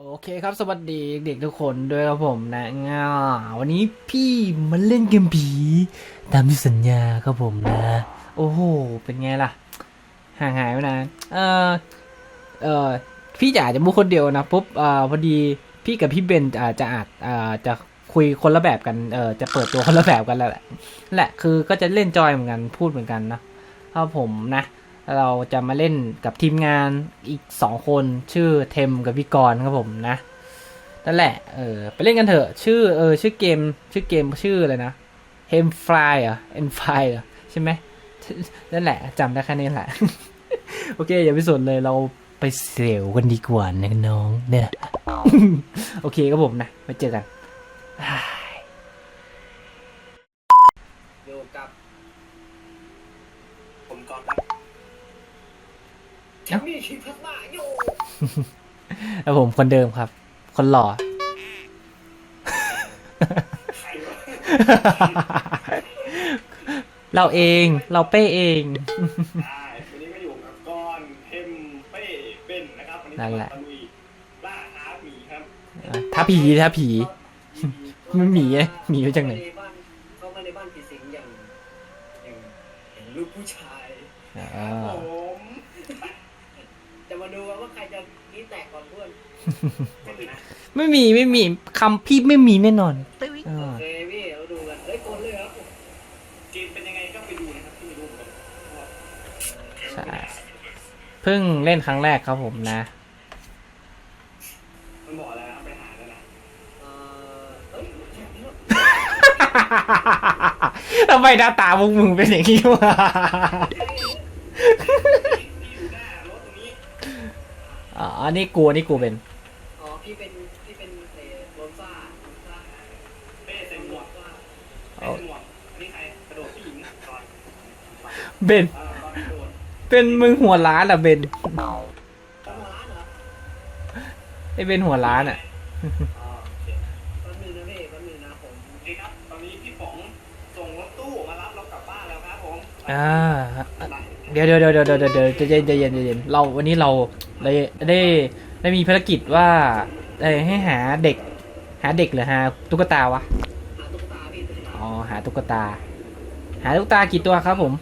โอเคครับ สวัสดีเด็กทุกคนด้วยครับผมนะง่าวันนี้พี่มาเล่นเกมผีตามที่สัญญาครับผมนะ โอ้โห เป็นไงล่ะ ห่างหายไปนานเออเออพี่จะอาจจะมูคนเดียวนะปุ๊บเออพอดีพี่กับพี่เบนอาจจะอาจอ่อจะคุยคนละแบบกันเออจะเปิดตัวคนละแบบกันแล้วแหละนั่นแหละคือก็จะเล่นจอยเหมือนกันพูดเหมือนกันนะครับผมนะ เราจะมาเล่นกับทีมงานอีกสองคนชื่อเทมกับพี่กรครับผมนะนั่นแหละเออไปเล่นกันเถอะชื่อเออชื่อเกมชื่อเกมชื่ออะไรนะเฮมฟลายเหรอเอ็นฟลายเหรอใช่ไหมนั่นแหละจำได้แค่นี้แหละ โอเค อย่าไปสนเลยเราไปเซลกันดีกว่านะน้องเนี่ยโอเคครับผมนะไว้เจอกันอยู่กับ ผมก่อนครับ แชมมี่คิงพลาสมาอยู่แล้วผมคนเดิมครับ คนหล่อใครวะเราเอง เราเป้เอง ได้วันนี้ก็อยู่กับกอนเทมเป้เป็นนะครับวันนี้นั่นแหละตะลุยล่าท้าหมีครับถ้าผีถ้าผี มันหมีไงหมีมาจากไหน เข้บ้เข้ามาในบ้านผีสิงอย่างอย่างอย่างลูกผู้ชาย อ่าผม จะมาดูว่าใครจะกี้แตกก่อนเพื่อน คนเลยนะ ไม่มีไม่มีคำพี่ไม่มีแน่นอนโออ่าเคพี่เราดูกันเฮ้ยกดเลยครับเกมเป็นยังไงก็ไปดูนะครับที่ไม่รู้เหมือนกันเพราะว่าใช่เพิ่งเล่นครั้งแรกครับผมนะมันบอกแล้วนะไปหาแล้วนะเอ่อเฮ้ยแชมป์แล้วทำไมหน้าตาพวกมึงเป็นอย่างนี้วะที่อยู่หน้ารถตรงนี้อ๋ออันนี้กูอันนี้กูเป็น อ๋อพี่เป็นพี่เป็นเอ่อโรนซ่าโรนซ่าเป้ใส่หมวกซ่าเป้ใส่หมวกอันนี้ใครกระโดดผู้หญิงก่อนเบน เออก่อนกระโดดเป็นมึงหัวล้านอะเบน ตั้งร้านเหรอไอเบนหัวล้านอะอ๋อโอเคแป๊บนึงนะพี่แป๊บนึงนะผมโอเคครับ ตอนนี้พี่ป๋องส่งรถตู้มารับเรากลับบ้านแล้วครับผมอ่า เดี๋ยวเดี๋ยวเดี๋ยวเดี๋ยวเดี๋ยวเดี๋ยวใจเย็นใจเย็นใจเย็นเราวันนี้เราได้ได้ ได้มีภารกิจว่าได้ให้หาเด็ก หาเด็กหรือหาตุ๊กตาวะหาตุ๊กตาอ๋อหาตุ๊กตา หาตุ๊กตากี่ตัวครับผม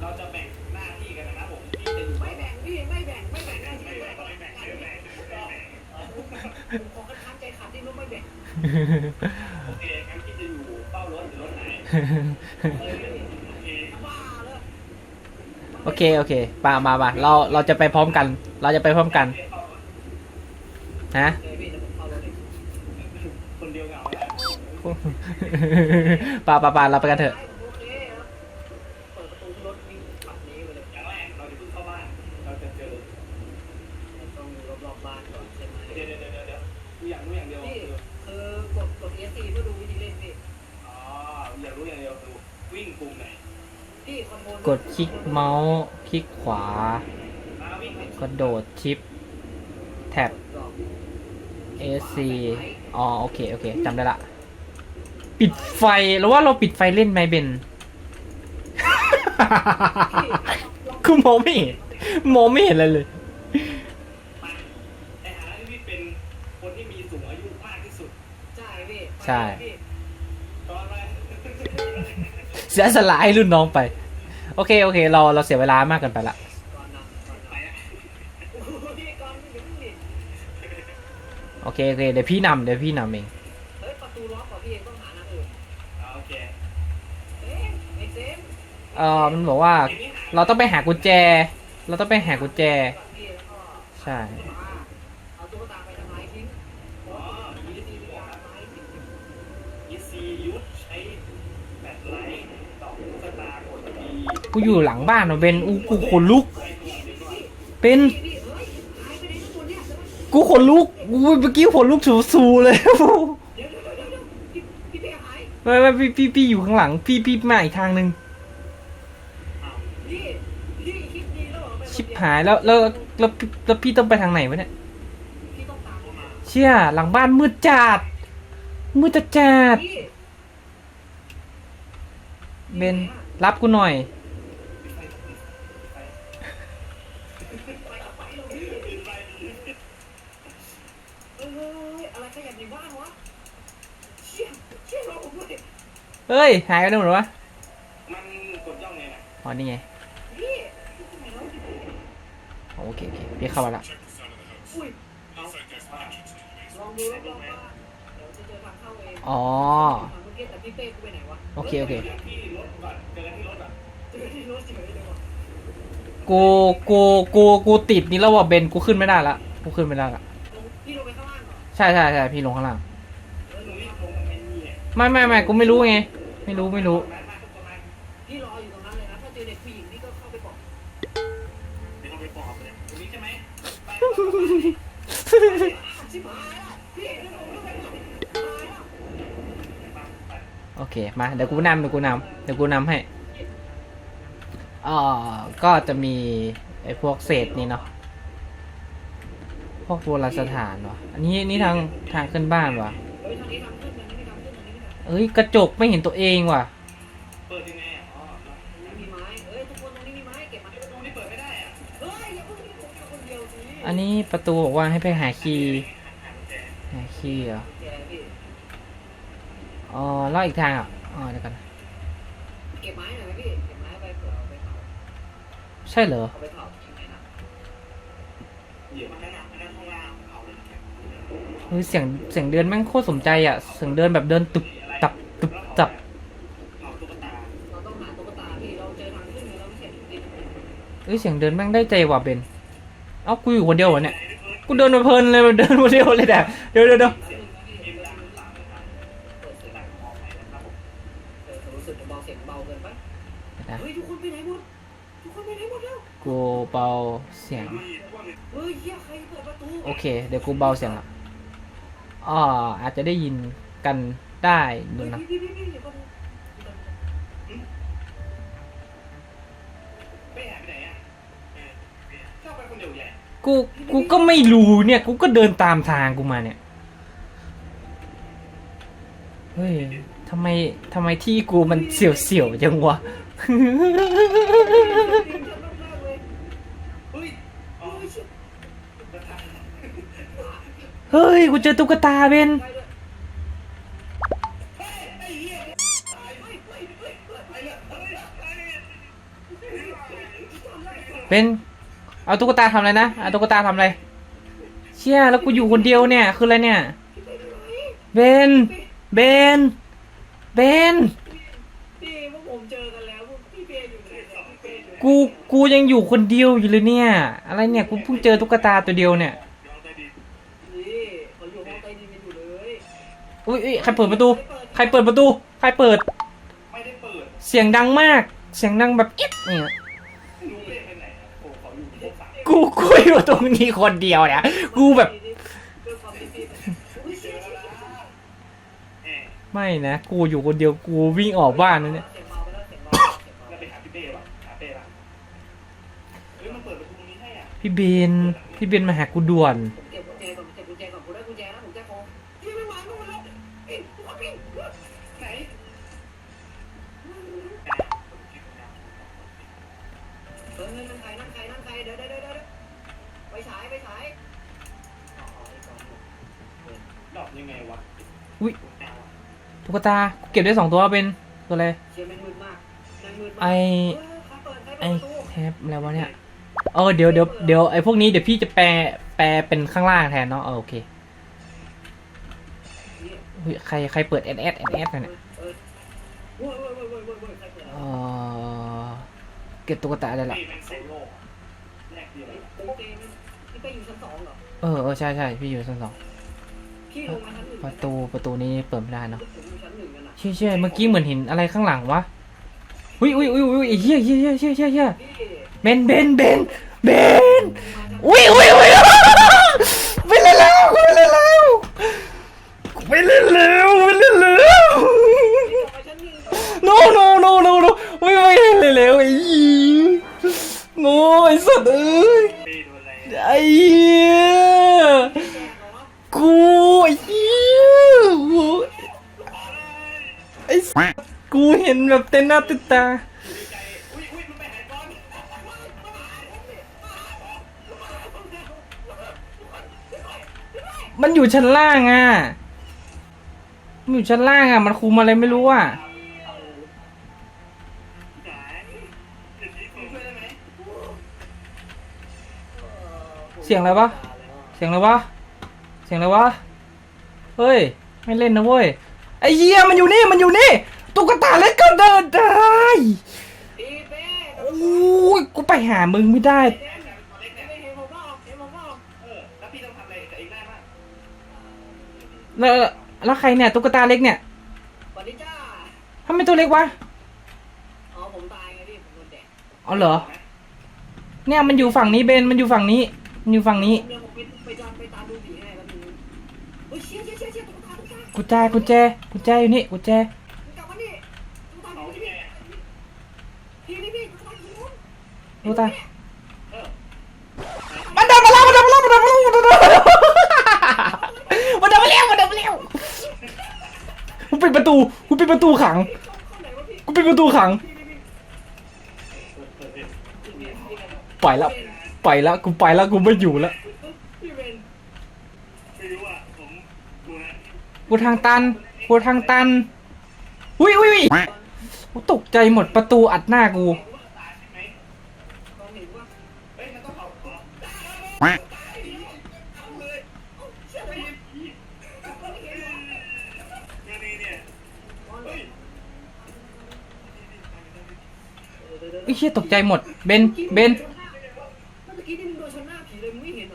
เราจะแบ่งหน้าที่กันนะครับผมพี่จะอยู่ไม่แบ่งพี่ไม่แบ่งไม่แบ่งไม่ไม่แบ่แบ่งงไม่ไม่แบ่แบ่งงไม่แบ่งไม่แบ่งไม่แบ่งผมขอคัดค้านใจขาดที่นู้ไม่แบ่งโอเคงั้นพี่จะอยู่เป้ารถหรือรถไหนโอเคบ้าแล้วโอเคโอเคมามามาเราเราจะไปพร้อมกัน เราจะไปพร้อมกัน ฮะเออพี่จะผมเข้ารถเองคนเดียวเหงาแล้วป่าป่าป่าเราไปกันเถอะได้ผมโอเคครับเปิดประตูรถวิ่งขับหนี้ไปเลยอย่างแรกเราจะเพิ่งเข้าบ้านเราจะเจอต้องดูรอบๆบ้านก่อนใช่ไหมเดี๋ยวเดี๋ยวเดี๋ยวเดี๋ยวดูอย่างรู้อย่างเดียวพี่คือคือกดกด ESC เพื่อดูวิธีเล่นพี่อ๋ออยากรู้อย่างเดียวคือวิ่งปุ่มไหนพี่คอนโทรลกดคลิกเมาส์คลิกขวาอ่าวิ่งไปกระโดดชิป แท็บดอก AC อ๋อโอเค โอเคจำได้ละ ปิดไฟแล้วว่าเราปิดไฟเล่นไหมเบนคือมองไม่เห็นมองไม่เห็นอะไรเลยมาในฐานะที่พี่เป็นคนที่มีสูงอายุมากที่สุดใช่พี่ใช่พี่ตอนแรกเสียสละให้รุ่นน้องไป โอเค โอเค เราเราเสียเวลามากเกินไปละ โอเคโอเคเดี๋ยวพี่นำเดี๋ยวพี่นำเองเฮ้ยประตูล็อกกว่าพี่เองต้องหาทางอื่นอ่าโอเคเอ๊ะไอ้เซมเออมันบอกว่า ทีนี้หาเราต้องไปหากุญแจ เราต้องไปหากุญแจ ก่อนพี่แล้วก็ใช่เอาตุ๊กตาไปทำลายทิ้งอ๋อยีดีดีอาร์ไม้ทิ้งอีซียุทธใช้แบตไลท์ต่อสตาร์กดดีกูอยู่หลังบ้านว่ะเบนอูกูขนลุก เป็น พี่ กูขนลุกกูเมื่อกี้ขนลุกสูสูเลยพี่พี่เป้หายไม่ไม่พี่พี่พี่อยู่ข้างหลัง พี่พี่มาอีกทางหนึ่งชิปคนชิบหายแล้วแล้วแล้วแล้วพี่ต้องไปทางไหนวะเนี่ยเชี่ยหลังบ้านมืดจัดมืดจัดจัดเบนรับกูหน่อย ไปกับไปเลยพี่ ขยับในบ้านวะเชี่ยเชี่ยรอผมด้วย เฮ้ย หายไปไหนหมดวะมันกดย่องไงน่ะอ๋อนี่ไงพี่ทำไมเราโอเคโอเคพี่เข้ามาละอุ้ยเอาลองดูรอบๆบ้านเดี๋ยวจะเจอทางเข้าเองอ๋อทางเมื่อกี้แต่พี่เป้กูไปไหนวะโอเคโอเคเจอที่รถก่อนเจอกันที่รถอะเจอที่รถเฉยเลยวะกูกูกูกูติดนี่แล้วว่ะเบนกูขึ้นไม่ได้ละกูขึ้นไม่ได้ละลงพี่ลงไปข้างล่างเหรอใช่ใช่ใช่พี่ลงข้างล่างเออตลรงงนี้มาลงไอ้นี่ไงไม่ไม่ไม่กูไม่รู้ไง ไม่รู้ไม่รู้ที่รออยู่ตรงนั้นเลยนะถ้าเจอเด็กผู้หญิงนี่ก็เข้าไปก่อนเดี๋ยวเราไปปอบเลยตรงนี้ใช่ไหมไปชิบหายละพี่โอเคมาเดี๋ยวกูนำเดี๋ยวกูนำเดี๋ยวกูนำให้อ่าก็จะมีไอ้พวกเศษนี่เนาะพวกโบราณสถานวะอันนี้นี่ทางทางขึ้นบ้านวะ เฮ้ยทางนี้ทำขึ้นทางนี้ไม่ทำขึ้นทางนี้ไม่ทำเอ้ยกระจกไม่เห็นตัวเองว่ะ เปิดยังไงอะอ๋อตรงนี้มีไม้เอ้ยทุกคนตรงนี้มีไม้เก็บมาประตูนี่เปิดไม่ได้อะเฮ้ยอย่าเพิ่งมีผมอยู่คนเดียวสิอันนี้ประตูบอกว่าให้ไปหาคีย์หากุญแจหาคีย์เหรอแกพี่อ๋อแล้วอีกทางอะอ๋อเดี๋ยวกันนะเก็บไม้หน่อยไหมพี่เก็บไม้เอาไปเผื่อเอาไปเผาใช่เหรอ เอาไปเผายังไงนะเหยียบมันนั่นน่ะมันนั่นข้างล่างเอาเลยนะ เฮ้ยเสียงเสียงเดินแม่งโคตรสมใจอะ เสียงเดินแบบเดินตุบ ฮ้ยเสียงเดินแม่งได้ใจว่ะเบน เอ้ากูอยู่คนเดียวเหรอเนี่ย กูเดินมาเพลินเลยเดินคนเดียวเลยแต่เดี๋ยวเดี๋ยวเดี๋ยวเสียงพี่เดินทางหลังเปิดเสียงดังออกไปนะครับผมเออผมรู้สึกเบาเสียงเบาเกินไปนะเฮ้ยทุกคนไปไหนหมดทุกคนไปไหนหมดแล้วกูเบาเสียงเฮ้ยเฮียใครเปิดประตูโอเค เดี๋ยวกูเบาเสียงละอ๋ออาจจะได้ยินกันได้ดูเฮ้ยนะ พี่พี่พี่เดี๋ยวก่อน ไปหาไปไหนอะเออชอบไปคนเดียวใหญ่ กูกูก็ไม่รู้เนี่ย กูก็เดินตามทางกูมาเนี่ย เฮ้ยทำไมทำไมที่กูมันเสียวๆจังวะ เฮ้ย กูเจอตุ๊กตาเบนไปด้วยเปเลยเฮ้ยเฮ้ยเบน เอาตุ๊กตาทำอะไรนะเอาตุ๊กตาทำอะไร เชี่ยแล้วกูอยู่คนเดียวเนี่ย คืออะไรเนี่ย เบน เบน เบน พี่พวกผมเจอกันแล้วพวกพี่เป้อยู่ไหนเนี่ยพี่เป้อยู่ไหนกู กูยังอยู่คนเดียวอยู่เลยเนี่ย อะไรเนี่ย กูเพิ่งเจอตุ๊กตาตัวเดียวเนี่ย นี่เขาอยู่ห้องใต้ดินกันอยู่เลยอุ้ยอุ้ยใครเปิดประตู ใครเปิดประตู ใครเปิด ไม่ได้เปิด เสียงดังมาก เสียงดังแบบเอ๊ะเนี่ย ไม่รู้เป้ไปไหนอะโอ้เขาอยู่ กูกูอยู่ตรงนี้คนเดียวเนี่ยกูแบบ ไม่นะกูอยู่คนเดียวกูวิ่งออกบ้านนะเนี่ยพี่เบนพี่เบนมาแล้วเสียง ยังไงวะอุ๊ยตุ๊กตากูเก็บได้สองตัวเป็นตัวอะไรเชียร์แมงมืดมากแมงมืดมากไอเออใครเปิดใครไอเปิดประตูแทบอะไรวะเนี่ยเออเดี๋ยวเดี๋ยวเดี๋ยวไอพวกนี้เดี๋ยวพี่จะแปลแปลเป็นข้างล่างแทนเนาะเออโอเคเนี่ยอุ๊ยใครใครเปิดแอดแอดแอดแอดนั่นน่ะเออโว้ยโว้ยโว้ยโว้ยโว้ยโว้ยใครเปิดเออเก็บตุ๊กตาได้ละเป้แม่งโซโล่แรกเดียวโอเคมันพี่ไปอยู่ชั้นสองเหรอเออเออใช่ใช่พี่อยู่ชั้นสอง ประตูประตูนี้เปิดไม่ได้เนาะผมอยู่ชั้นหนึ่งกันอะเชี่ยเชี่ยเมื่อกี้เหมือนเห็นอะไรข้างหลังวะอุ้ยอุ้ยอุ้ยอุ้ยเหี้ยเหี้ยเหี้ยเหี้ยเหี้ยเบนเบนเบนเบนอุ้ยอุ้ยอุ้ยไปเล่นแล้วไปเล่นแล้วไปเล่นแล้วไปเล่นแล้ว พี่กลับมาชั้นหนึ่งก่อน no no no no no ไม่ไม่เล่นเลยแล้วไอ้ยี่โง่ไอ้สัตว์เอ้ย เป้โดนอะไร ไอ้เหี้ย พี่แจกเหรอ กูไอ้เหี้ยไอ้สัสกูเห็น แบบเต็มหน้าเต็มตาใจอุ้ยอุ้ยมันอนเมันอยู่ชั้นล่างอะ มันอยู่ชั้นล่างอะ มันคุมอะไรไม่รู้อะหายอย่างนี้คุณช่วยได้ไหมเสียงอะไรวะ เสียงอะไรวะ เสียงอะไรวะ เฮ้ย ไม่เล่นนะเว้ย ไอ้เหี้ยมันอยู่นี่ มันอยู่นี่ ตุ๊กตาเล็กก็เดินได้โอ้ยกูไปหามึงไม่ได้เป้แต่ตัวเล็กเนี่ยไม่เห็นผมบอกเห็นผมบอกเออแล้วพี่ต้องทำอะได้แล้วแล้วใครเนี่ยตุ๊กตาเล็กเนี่ยวัสดีจ้าทำไมตัวเล็กวะอ๋อผมตายไงพี่ผมโดนแดดอ๋อเหรอ เนี่ยมันอยู่ฝั่งนี้เบนมันอยู่ฝั่งนี้ มันอยู่ฝั่งนี้เดี๋ยวผมไปไปตามไปตามดูแล้วนึงเฮ้ากตากุญแจกุญแจกุญแจอยู่นี่กุญแจ มึงกลับมานี่ตุ๊กตา เขา อยู่ ไง นี่พี่พี่พี่ตุ๊กตาอยู่นู้น ตุ๊กตาเออมันเดินมาแล้วมันเดินมาแล้วมันเดินมาแล้วมันเดินมาแล้วมันเดินมาแล้วมันเดินมาแล้วกูปิดประตูกูปิดประตูขังเข้าไหนวะพี่กูปิดประตูขังพี่พี่พี่เปิดเปิดเปิดพี่เบนพี่เบนปล่อยแล้วปล่อยแล้วกูไปแล้วกูไม่อยู่แล้วพี่เบนไม่รู้อะผมดูนะกูทางตันกูทางตันอุ้ยอุ้ยอุ้ยกูตกใจหมดประตูอัดหน้ากู ไอ้เชี่ยตกใจหมด เบน เบนเมื่อกี้นี่มึงโดนชนหน้าผีเ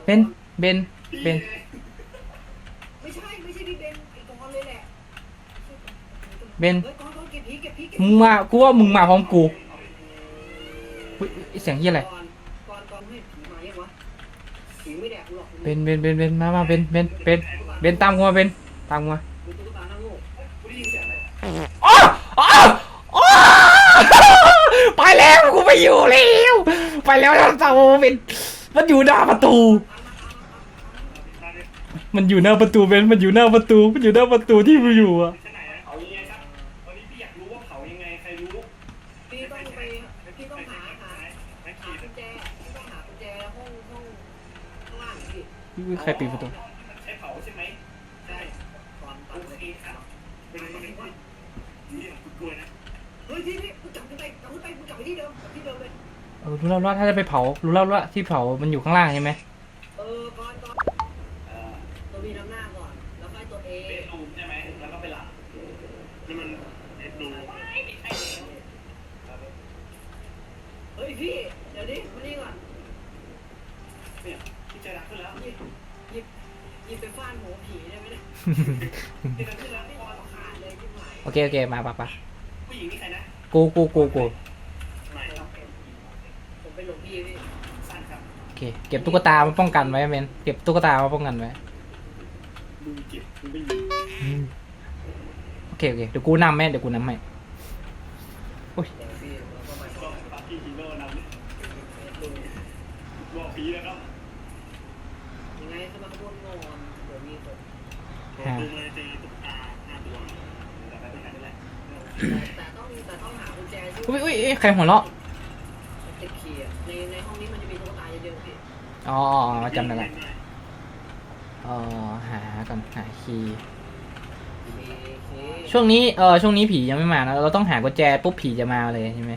ป็นเบน เบน เบน ไม่ใช่ ไม่ใช่พี่เบนไอ้กอนเลยแหละเบน เฮ้ยกอนกอนเก็บผีเก็บผีเก็บมึงมา กูว่ามึงมาพร้อมกูอุ๊ยเสียงเหียอะไร บนเบนเบนเบนมามาเบนเบนเบนเบนตามกูมาเบนตามหัวโง่กูได้ยินเสียงอะไรอ้ออ้ออ้ไปแล้วกูไปอยู่แล้วไปแล้วเจ้าเป็นมันอยู่หน้าประตู มันอยู่หน้าประตูเบนมันอยู่หน้าประตู มันอยู่หน้าประตูที่กูอยู่อะ ใครปีนประตูใช้เผาใช่ไหมใช่กอนกโอนเคครับเป็นอะไรวะนี่คุณกลัวนะเฮ้ยพี่พี่มึงกลับขึ้นไปกลับขึ้นไปมึงกลับไปที่เดิมที่เดิมเลยเออรู้แล้วว่าถ้าจะไปเผารู้แล้วว่าที่เผามันอยู่ข้างล่างใช่ไหมออก่อนก่อน เอ่อ ตัวบีนำหน้าก่อน แล้วค่อยตัวเอ เบสรูมใช่ไหมแล้วก็ไปหลับแล้วมันเบสรูมไม่ใช่แล้ว เฮ้ยพี่ เดี๋ยวดิมานี่ก่อน เนี่ยพี่ใจรักขึ้นแล้วหยิบหยิบหยิบไปฟาดหัวผีได้ไหมเนี่ยพี่รักขึ้นแล้วไม่ไม่พพออขาดเลยจิ้มหายโอเคโอเคมาปะปะผู้หญิงนี่ใครนะกูกูกูกูไม่ครับผมเป็นหลวงพี่พี่สั้นครับโอเคเก็บตุ๊กตามาป้องกันไว้เบนเก็บตุ๊กตามาป้องกันไว้ดูเจ็บดูไม่ยิงโอเคโอเคเดี๋ยวกูนำแม่เดี๋ยวกูนำให้เดี๋ยวพี่แล้วก็มา ก็ปาร์ตี้ฮีโร่นำ ดู บอกผีแล้วครับ ยังไงสมาคมงอนเดี๋ยวมีคน ฮะ ดูมาเจอตุ๊กตาห้าตัวแต่ไปด้วยกันนี่แหละ แต่ต้ องแต่ต้องหากุญแจอุ้ยอุ้ยอุ้ยใครหัวเราะติดคีย์อะในในห้องนี้มันจะมีตุ๊กตาเยอะๆพี่อ๋ออ๋ออ๋อจำได้ละเออหาก่อนหาคีย์มีคีย์ช่วงนี้เออช่วงนี้ผียังไม่มานะเราต้องหากุญแจปุ๊บผีจะมาเลยใช่ไหม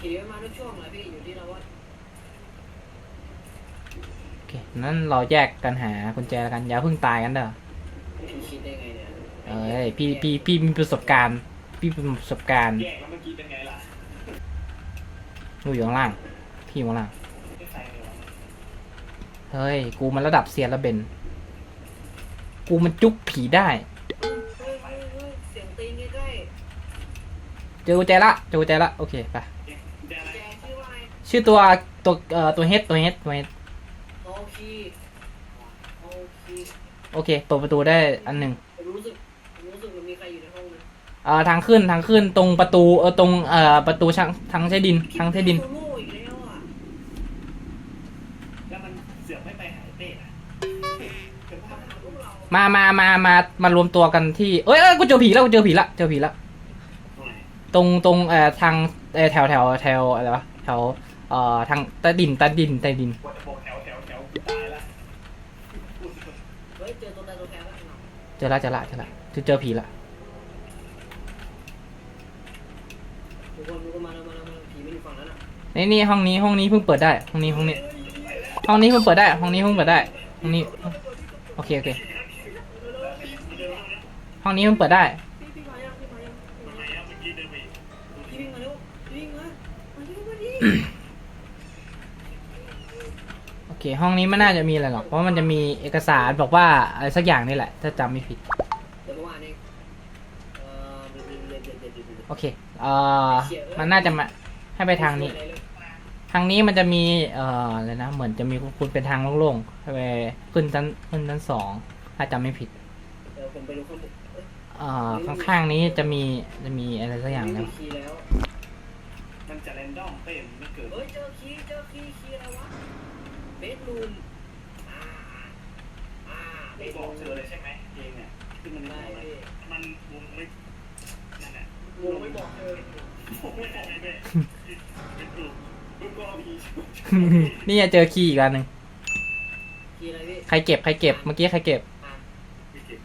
คีย์มาทุกช่วงเลยพี่อยู่ที่เราว่าโอเคนั้นเราแยกกันหากุญแจแล้วกันอย่าเพิ่งตายกันเด้อพี่คิดได้ไงเนี่ยเอ้ยพี่พี่พี่มีประสบการณ์ พี่มีประสบการณ์แยกแล้วเมื่อกี้เป็นไงล่ะดูอยู่ข้างล่าง พี่อยู่ข้างล่าง ไม่ใส่เลยวะเฮ้ย กูมันระดับเซียนแล้วเบน กูมันจุกผีได้ เฮ้ยเฮ้ยเฮ้ยเฮ้ยเสียงตีนใกล้เจอกุญแจละ เจอกุญแจละ โอเค ไป แจๆอะไรแจชื่อว่าอะไรชื่อตัวตัวเอ่อตัวเฮดตัวเฮดตัวเฮดโอคีโอคีโอเค เปิดประตูได้อันหนึ่ง เอ่อทางขึ้นทางขึ้นตรงประตูเออตรงเอ่อประตูช่างทางใช้ดินทางใช้ดินโซโล่อีกแล้วอะแล้วมันเสือกไม่ไปหายเต้อะเป็นภาพหาพวกเรามามามามามารวมตัวกันที่เอ้ยเอ้ยกูเจอผีแล้วกูเจอผีละเจอผีละตรงไหนตรงตรงเอ่อทางเอ่อแถวแถวแถวอะไรวะแถวเอ่อทางใต้ดินใต้ดินใต้ดิน กว่าจะบอกแถวแถวแถวกูตายละฮ้ยเจอตัวตายตัวแทนแล้วเจอละเจอละเจอละเจอเจอผีละ ทุกคนทุกคนมาแล้วมาแล้วมาแล้วผีไม่อยู่ฝั่ง นั้นอะนี่นี่ห้องนี้ห้องนี้เพิ่งเปิดได้ ห้องนี้ห้องนี้ ห้องนี้เพิ่งเปิดได้ ห้องนี้เพิ่งเปิดได้ ห้องนี้ โอเคโอเค ห้องนี้เพิ่งเปิดได้ โอเค ห้องนี้ไม่น่าจะมีอะไรหรอก เพราะมันจะมีเอกสารบอกว่าอะไรสักอย่างนี่แหละ ถ้าจำไม่ผิด โอเค เอ่อ มันน่าจะมา ให้ไปทางนี้อะไรเลยทางนี้มันจะมีเอ่ออะไรนะเหมือนจะมีคุณเป็นทางโล่งๆให้ไปขึ้นชั้นขึ้นชั้นสองถ้าจำไม่ผิดเดี๋ยวผมไปดูข้างบนเอ้ยเอ่อข้างๆนี้จะมีจะมีอะไรสักอย่างไม่นะมีคีย์แล้ว มันจะแรนดอมเป้มไม่เกิดเฮ้ยเจอคีย์เจอคีย์คีย์อะไรวะเบดรูมอ่าอ่าเบไม่ดบรูอกมเธอเลยใช่ไหมเองเนี่ยขึ้นมันไม่ได้บอกเลยพี่มันวงไม่นั่นแหละวงไม่บอกเธอผมไม่บอกเลยแม่เป็นกลุ่มลูกก็มี นี่จะเจอคีย์อีกอันหนึ่งคีย์อะไรพี่ใครเก็บใครเก็บ เมื่อกี้ใครเก็บอะไม่เก็บ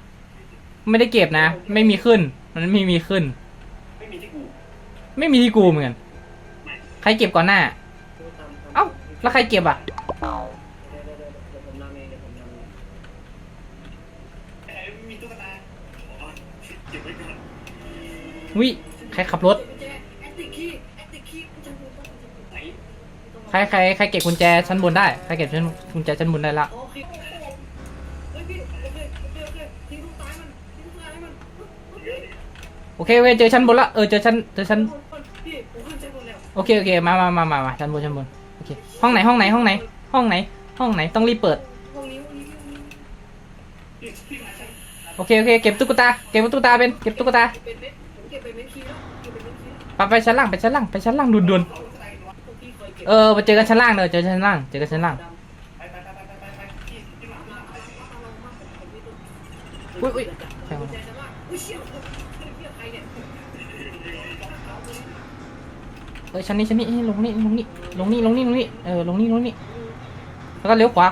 ไม่ได้เก็บนะ ไม่มีขึ้น มันไม่มีขึ้น ไม่มีที่กูไม่มีที่กูเหมือนกันไม่ใครเก็บก่อนหน้าพูดตามตมเอ้า แล้วใครเก็บอะเดี๋ยวเดี๋ยวเดี๋ยวเดี๋ยวผมนำเองเดี๋ยวผมนำเองไอ้มีตุ๊กตาอ๋อเก็บไว้ก่อนวิใครขับรถ ใครใครใครเก็บกุญแจชั้นบนได้ใครเก็บชั้นกุญแจชั้นบนได้ละโอเคเฮ้ยพี่โอเคโอเคโอเคทิ้งลูกตายมันทิ้งลูกตายมันเยอะดิโอเคโอเคเจอชั้นบนละเออเจอชั้นเจอชั้นพี่ผมขึ้นชั้นบนแล้วโอเคโอเคมามามามามาชั้นบนชั้นบนโอเคห้องไหนห้องไหนห้องไหน ห้องไหน ห้องไหนต้องรีบเปิดห้องนี้ห้องนี้ห้องนี้พี่พี่มาใช่โอเคโอเคเก็บตุ๊กตาเก็บตุ๊กตาเป็นเก็บตุ๊กตาเป็นเม็ดผมเก็บเป็นเม็ดคีย์แล้วเก็บเป็นเม็ดคีย์แล้วไปไปชั้นล่างไปชั้นล่างไปชั้นล่างด่วนด่ เออมาเจอกันชั้นล่างเลยเจอกันชั้นล่าง เจอกันชั้นล่างอุ้ยอุ้ยเออชั้นนี้ชั้นนี้ลงนี่ลงนี่ลงนี่ลงนี่ลงนี่เออลงนี่ลงนี่แล้วก็เลี้ยวขวา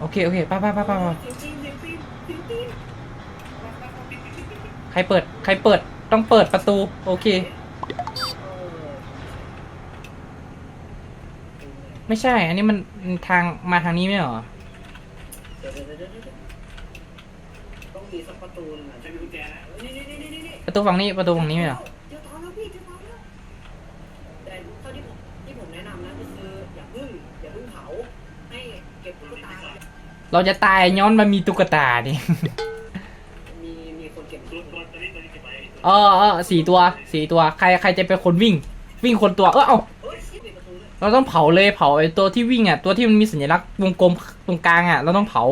โอเคโอเคไปไป้าปไปไาใครเปิด ใครเปิด ต้องเปิดประตู โอเค ไม่ใช่ อันนี้มันทางมาทางนี้ไม่หรอเดี๋ยวเดี๋ยวเดี๋ยวเดี๋ยวต้องมีสักประตูนึงอะใช้กุญแจนะนี่นี่นี่นี่ประตูฝั่งนี้ประตูฝั่งนี้ไม่เหรอเจอทางแล้วพี่เจอทางแล้วแต่เท่าที่ผมที่ผมแนะนำนะก็คืออย่าพึ่งอย่าพึ่งเผาให้เก็บตุ๊กตาไว้เราจะตายย้อนมันมีตุ๊กตาดิ เออเออสี่ตัวสี่ตัว ใครใครจะเป็นคนวิ่ง วิ่งคนตัว เออเอาเราต้องเผาเลยเผาไอ้ตัวที่วิ่งอะตัวที่มันมีสัญลักษณ์วงกลมตรงกลางอะเราต้องเผา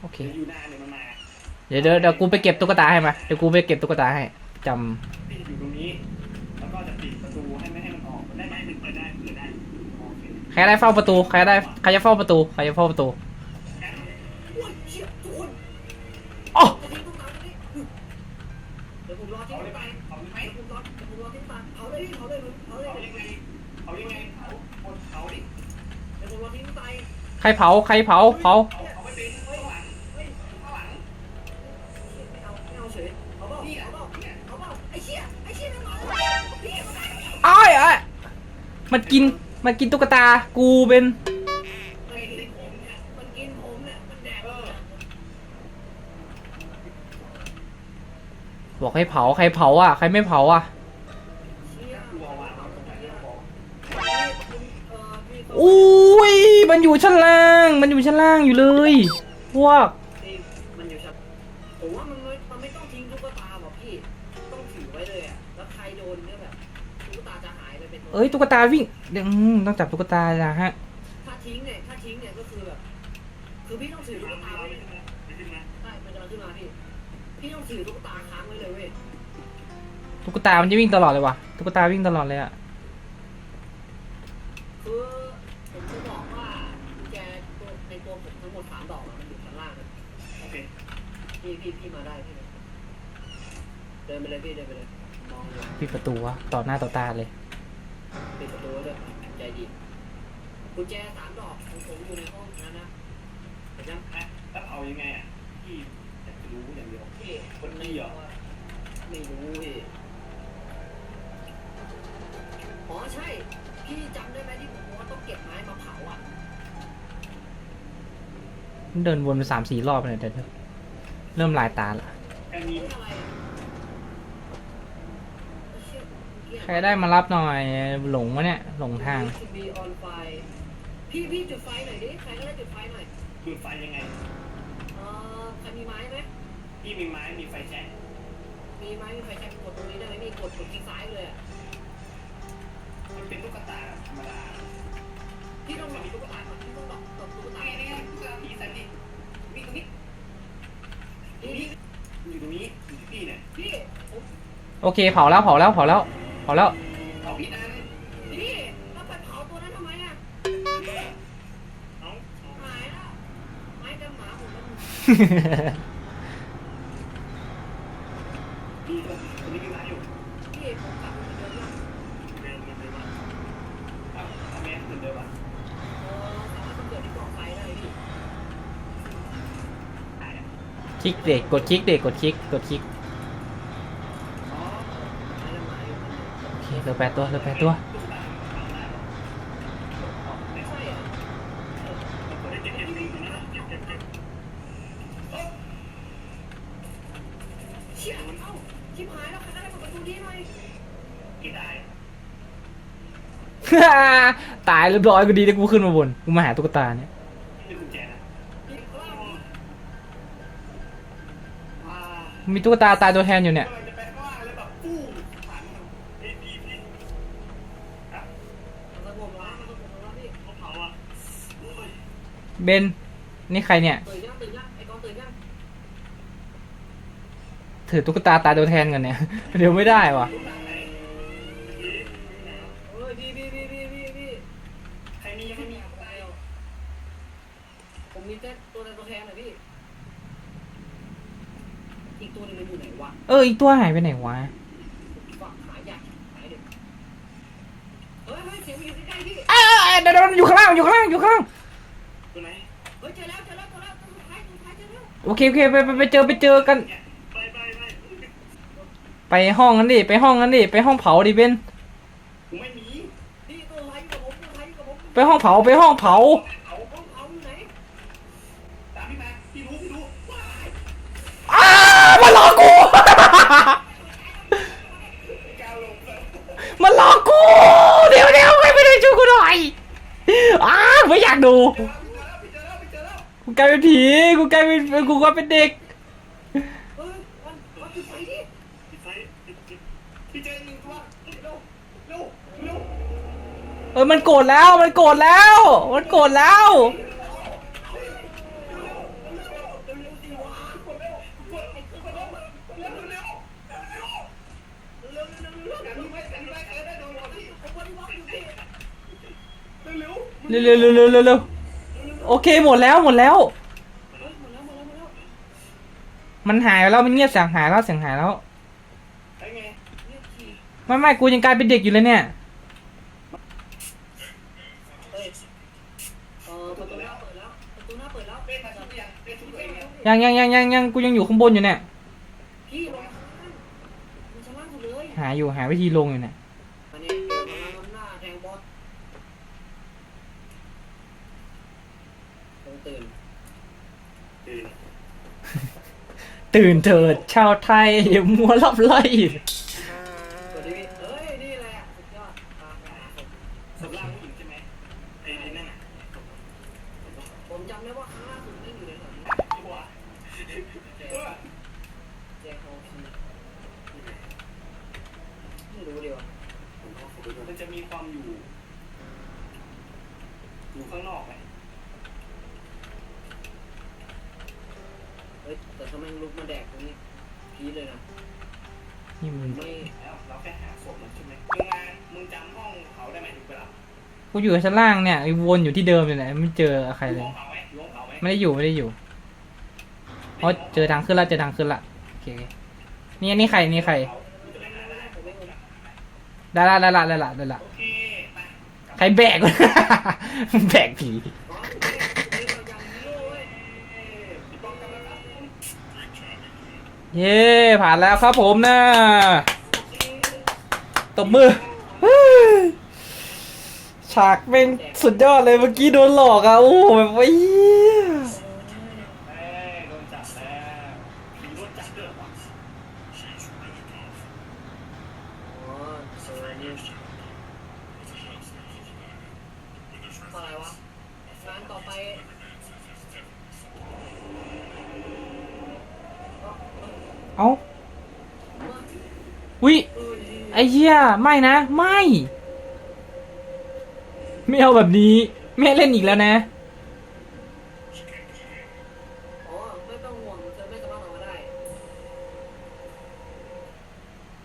โอเคเดี๋ยวเดี๋ยวเดี๋ยวเดี๋ยวกูไปเก็บตุ๊กตาให้มาเดี๋ยวกูไปเก็บตุ๊กตาให้จำ รได้เฝ้าประตู ใครได้ ใครจะเฝ้าประตู ใครจะเฝ้าประตูโอ้ยเชี่ยทุกคนอ๋อใครเผา ใครเผา เผาเอาเอาไม่เป็นข้างหลังเฮ้ยข้างหลังไม่เอาไม่เอาเฉยเอาเปล่าเอาเปล่าเอาเปล่าไอ้เชี่ยไอ้เชี่ยมันมาพี่มัน มาอ้ายอ้ายมันกินมันกินตุ๊กตา กูเป็นมันกินผมเนี่ยมันกินผมเนี่ยมันแดกเออบอกให้เผา ใครเผาอะ ใครไม่เผาอะเชี่ยกลัววางเอาตรงไหนก็บอกอุ้ย มันอยู่ชั้นล่าง มันอยู่ชั้นล่างอยู่เลย พวกนี่มันอยู่ชั้นผมว่ามันไม่มันไม่ต้องทิ้งตุ๊กตาหรอกพี่ ต้องถือไว้เลยอะ แล้วใครโดนเนี่ยแบบตุ๊กตาจะหายไปเป็น เอ้ยตุ๊กตาวิ่ง เดี๋ยวอืมต้องจับตุ๊กตานะฮะ ถ้าทิ้งเนี่ยถ้าทิ้งเนี่ยก็คือแบบคือพี่ต้องถือตุ๊กตาไว้เลยไม่ขึ้นมาใช่มันจะมาขึ้นมาพี่พี่ต้องถือตุ๊กตาค้างไว้เลยเว้ยตุ๊กตา มันจะวิ่งตลอดเลยว่ะ ตุ๊กตาวิ่งตลอดเลยอะคือผมจะบอกว่ากุญแจตัวในตัวผมทั้งหมดสามดอกอะมันอยู่ชั้นล่างนะโอเคพี่พี่พี่มาได้พี่เดี๋เดินไปเลยพี่เดินไปเลยมองอยู่ปิดประตูวะ ต่อหน้าต่อตาเลย ปิดประตูไว้ด้วยใจดีกุญแจสามดอกของผมอยู่ในห้องนั้นนะเห็นยังอะแล้วเอายังไงอะพี่อยากจะรู้อย่างเดียวพี่คนนี้เหรอไม่รู้พี่อ๋อใช่ พี่จำได้ไหมที่ผมบอกว่าต้องเก็บไม้มาเผาอะเดินวนไปสามสี่รอบเลยเดี๋ยวเริ่มลายตาละแค่นี้นี่อะไรอะเชี่ยเมื่อกี้ ใครได้มารับหน่อยหลงวะเนี่ยหลงทาง to be on fire พี่พี่จุดไฟหน่อยดิใครก็ได้จุดไฟหน่อยจุดไฟยังไงเอ่อใครมีไม้ไหมพี่มีไม้มีไฟแช็กมีไม้มีไฟแช็กกดตรงนี้ได้ไหมนี่กดกดที่ซ้ายเลยอะมันเป็นตุ๊กตาธรรมดาพี่ต้องหลอกตุ๊กตาก่อนพี่ต้องหลอกหลอกตุ๊กตานี่นี่ตุ๊กตาผีสันนี่มีตรงนี้นี่นี่อยู่ตรงนี้อยู่ที่พี่เนี่ยพี่ผมโอเคเผาแล้วเผาแล้วเผาแล้ว เผาแล้วเอาพี่นันพี่แล้วไปเผาตัวนั้นทำไมอะเอาเอาหายแล้วไม้กับหมาผมมันพี่ตัวนี้มีไม้อยู่พี่ผมกลับมาเหมือนเดิมแล้วเดินเดินมาเอาทำไมเหมือนเดิมอะเออสามารถเกิดที่กล่องไฟได้พี่หายอะคลิกเด็กกดคลิกเด็กกดคลิกกดคลิก อ๋อไม้กับหมาอยู่มัน โอเคเหลือ แปดตัวเหลือแปดตัวตุ๊กตาฟังได้หรอเอาไม่ใช่เหรอได้เก็บเก็บเก็บนะเก็บเก็บเก็บเชี่ยเอ้ายแล้วครก็ได้เปิดประตูนี้หน่อยตายเรียบร้อยกูดีที่กูขึ้นมาบน กูมาหาตุ๊กตาเนี่ยมีตุ๊กตาตายตัวแทนอยู่เนี่ย กำลังจะไปข้างล่างเลยแบบปู้ผ่านมันเอ้ยพี่พี่ครับ มันสงบแล้วมันสงบแล้วพี่ เขาเผาอะโอ้ย เบน นี่ใครเนี่ย ตื่นยังตื่นยังไอ้กองตื่นยังถือตุ๊กตาตาตัวแทนกันเนี่ย เดี๋ยวไม่ได้วะเอ้ยพี่พี่พี่พี่พี่พี่ใครมียังไม่มีอะไรผมมีแต่ตัวในตัวแทนนะพี่ อีกตัวหนึงมันอยู่ไหนวะเออ อีกตัวหายไปไหนวะฝักหาใหญ่หายเด็กเฮ้ยเฮ้ยเสียงมันอยู่ใกล้ๆพี่ เอ้ยเดี๋ยวเดี๋ยวมันอยู่ข้างล่างอยู่ข้างล่างอยู่ข้างล่าง โอเคโอเคไปไปไปเจอไปเจอกันเนี่ยไปไปไปไปห้องนั้นดิไปห้องนั้นดิไปห้องเผาดิเบนกูไม่มีพี่ตัวสุดท้ายอยู่กับผมตัวสุดท้ายอยู่กับผมไปห้องเผาไปห้องเผา เอาห้องเผาอยู่ไหนตามพี่มาพี่รู้พี่รู้ว้ายอ้ามันหลอกกูก้าวลงแล้วมันหลอกกู เดี๋ยวเดี๋ยวไม่ไปดูช่วยกูหน่อยอ้าไม่อยากดู เกูกลายเป็นผี กูกลายเป็นกูกลายเป็นเด็ก เฮ้ยวันวันจุดไฟดิพี่ไฟพี่เจอหนึ่งตัวเร็วเร็วเร็วเออ มันโกรธแล้ว มันโกรธแล้ว มันโกรธแล้ว เร็วเร็วเร็วเร็วเร็วเร็ว โอเคหมดแล้วหมดแล้ว หมดแล้วหมดแล้วหมดแล้วมันหายไปแล้วมันเงียบเสียงหายแล้วเสียงหายแล้ว ไอ้ไงเรียกขี่ไม่ไม่กูยังกลายเป็นเด็กอยู่เลยเนี่ยเฮ้ยเออประตูหน้าเปิดแล้วประตูหน้าเปิดแล้วเป้มาชุบยังเป้ชุบตัวเองยังยังยังยังยังยังกูยังอยู่ข้างบนอยู่เนี่ย พี่ลงมาข้างล่างมันชั้นล่างสุดเลยหาอยู่หาวิธีลงอยู่เนี่ย อันนี้เดินมาล้ำหน้าแทงบอสคงตื่น ตื่นเถิดชาวไทยอย่ามัวรับไล่ สวัสดีพี่เอ้ย นี่แหละสุดยอดตามหาผม สำรางผู้หญิงใช่ไหมไอ้นั่นน่ะ ผมจำได้ว่าข้างล่างสุดนั่นอยู่ในแถวนี้ ที่หัว แจแจโฮพีไม่รู้เดียว มันจะมีความอยู่ อยู่ข้างนอกไหม เฮ้ย แต่ถ้าแม่งลุกมาแดกตรงนี้พีคเลยนะ นี่มึง ไม่ แล้วเราแค่หาศพมันใช่ไหมมึงมามึงจำห้องเขาได้ไหมถึงเวลา กู อยู่ชั้นล่างเนี่ยไอ้วนอยู่ที่เดิมเลยแหละไม่เจอใครเลย ไม่ได้อยู่ไม่ได้อยู่เพราะเจอทางขึ้นละเจอทางขึ้นละโอเคเนี่นี่ใครนี่ใครไปหาได้ผมไม่งงได้ละได้ละได้ละได้ละใครแบกแบกผีเย่ผ่านแล้วครับผมนะตบมือ ฉากแม่งสุดยอดเลยเมื่อกี้โดนหลอกอะโอ้โหแบบว่าเหี้ยเอ้ยโดนจับแล้วโดนจับด้วยเหรอวะอ๋อเออนี่อะไรวะงานต่อไปเอ้าเอ้าเอ้าวิไอ้เหี้ยไม่นะ ไม่ ไม่เอาแบบนี้ไม่ให้เล่นอีกแล้วนะ อ๋อไม่ต้องห่วงเธอไม่สามารถออกมาได้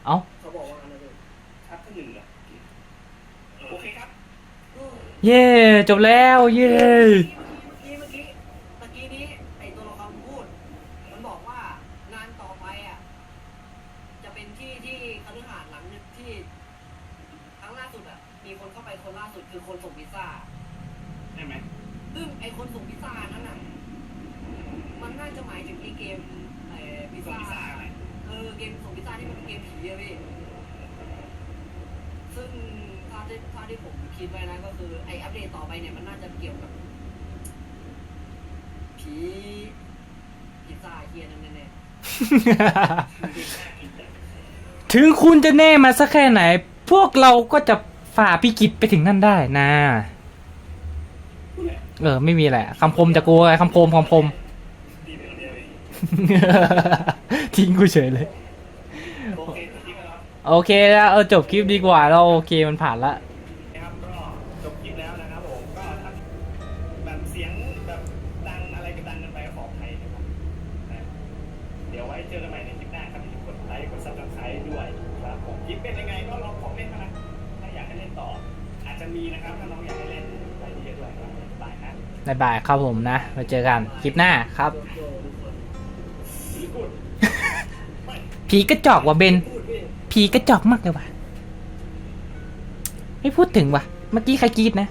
เอ้า เขาบอกว่างั้นนะพี่ชัดที่หนึ่งเหรอโอเคครับ เย้จบแล้ว เย้ เมื่อกี้เมื่อกี้ตะกี้นี้ไอตัวละครพูด มันบอกว่างานต่อไปอะ จะเป็นที่ที่คฤหาสน์หลังนึงที่ครั้งล่าสุดอะ มีคนเข้าไปคนล่าสุดคือคนส่งพิซซ่า ได้ไหม ซึ่งไอคนส่งพิซซ่านั้นอะ มันน่าจะหมายถึงไอเกมไอพิซ ส่ง ซ่า พิซซ่าอะไร เออเกมส่งพิซซ่าที่มันเป็นเกมผีอะพี่ ซึ่งถ้าที่ถ้าที่ผมคิดไว้นะก็คือไออัปเดตต่อไปเนี่ยมันน่าจะเกี่ยวกับ ผีพิซซ่าเฮียนั่นแน่ ถึงคุณจะแน่มาสักแค่ไหน พวกเราก็จะฝ่าพิกิจไปถึงนั่นได้นะพูดแหละเออ ไม่มีแหละคำคมจากกูไงคำคมคำคมดีไปคนเดียวเองทิ้งกูเฉยเลยโอเคจริงๆแล้วโอเคแล้วเออจบคลิปดีกว่าเราโอเคมันผ่านละ บายบายครับผมนะมาเจอกันคลิปหน้าครับ ผีกระจอกว่ะเบนผีกระจอกมากเลยว่ะ ไม่พูดถึงว่ะ เมื่อกี้ใครกรีดนะ